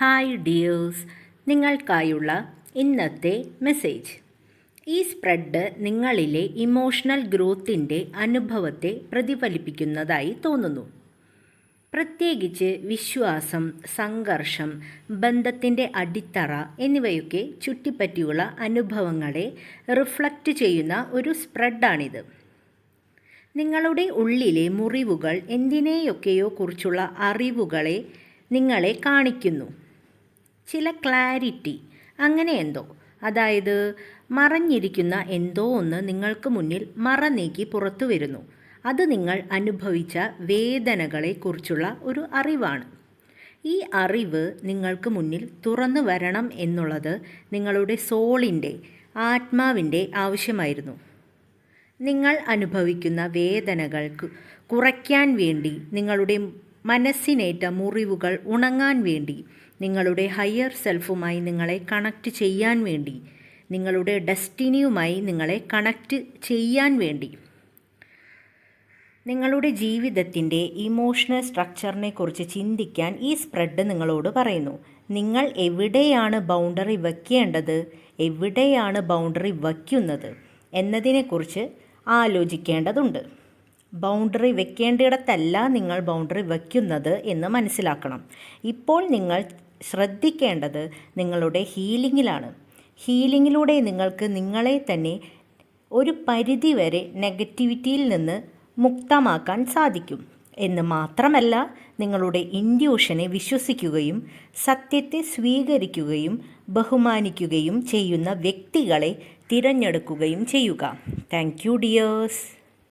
Hi dears നിങ്ങൾക്കായുള്ള ഇന്നത്തെ message ഈ spread നിങ്ങളിലെ ഇമോഷണൽ ഗ്രോത്തിന്റെ അനുഭവത്തെ പ്രതിഫലിപ്പിക്കുന്നതായി തോന്നുന്നു. പ്രത്യേകിച്ച് വിശ്വാസം സംഘർഷം ബന്ധത്തിന്റെ അടിത്തറ എന്നിവയൊക്കെ ചുറ്റിപ്പറ്റിയുള്ള അനുഭവങ്ങളെ റിഫ്ലക്റ്റ് ചെയ്യുന്ന ഒരു സ്പ്രെഡാണിത് നിങ്ങളുടെ ഉള്ളിലെ മുറിവുകൾ എന്തിനെയൊക്കെയോ കുറിച്ചുള്ള അറിവുകളെ നിങ്ങളെ കാണിക്കുന്നു. ചില ക്ലാരിറ്റി. അങ്ങനെ എന്തോ. അതായത് മറഞ്ഞിരിക്കുന്ന എന്തോ ഒന്ന് നിങ്ങൾക്ക് മുന്നിൽ മറ നീക്കി പുറത്തു വരുന്നു. അത് നിങ്ങൾ അനുഭവിച്ച വേദനകളെക്കുറിച്ചുള്ള ഒരു അറിവാണ്. ഈ അറിവ് നിങ്ങൾക്ക് മുന്നിൽ തുറന്നു വരണം എന്നുള്ളത് നിങ്ങളുടെ സോളിന്റെ ആത്മാവിന്റെ ആവശ്യമായിരുന്നു. നിങ്ങൾ അനുഭവിക്കുന്ന വേദനകൾക്ക് കുറയ്ക്കാൻ വേണ്ടി നിങ്ങളുടെ മനസ്സിനേറ്റ മുറിവുകൾ ഉണങ്ങാൻ വേണ്ടി നിങ്ങളുടെ ഹയർ സെൽഫുമായി നിങ്ങളെ കണക്റ്റ് ചെയ്യാൻ വേണ്ടി നിങ്ങളുടെ ഡെസ്റ്റിനിയുമായി നിങ്ങളെ കണക്റ്റ് ചെയ്യാൻ വേണ്ടി. നിങ്ങളുടെ ജീവിതത്തിന്റെ ഇമോഷണൽ സ്ട്രക്ചറിനെ കുറിച്ച് ചിന്തിക്കാൻ ഈ സ്പ്രെഡ് നിങ്ങളോട് പറയുന്നു. നിങ്ങൾ എവിടെയാണ് ബൗണ്ടറി വയ്ക്കേണ്ടത് എവിടെയാണ് ബൗണ്ടറി വയ്ക്കുന്നത് എന്നതിനെക്കുറിച്ച് ആലോചിക്കേണ്ടതുണ്ട്. ബൗണ്ടറി വെക്കേണ്ടിടത്തല്ല നിങ്ങൾ ബൗണ്ടറി വയ്ക്കുന്നത് എന്ന് മനസ്സിലാക്കണം. ഇപ്പോൾ നിങ്ങൾ ശ്രദ്ധിക്കേണ്ടത് നിങ്ങളുടെ ഹീലിങ്ങിലാണ് ഹീലിങ്ങിലൂടെ നിങ്ങൾക്ക് നിങ്ങളെ തന്നെ ഒരു പരിധിവരെ നെഗറ്റിവിറ്റിയിൽ നിന്ന് മുക്തമാക്കാൻ സാധിക്കും. എന്ന് മാത്രമല്ല നിങ്ങളുടെ ഇൻഡ്യൂഷനെ വിശ്വസിക്കുകയും സത്യത്തെ സ്വീകരിക്കുകയും ബഹുമാനിക്കുകയും ചെയ്യുന്ന വ്യക്തികളെ തിരഞ്ഞെടുക്കുകയും ചെയ്യുക. Thank you dears.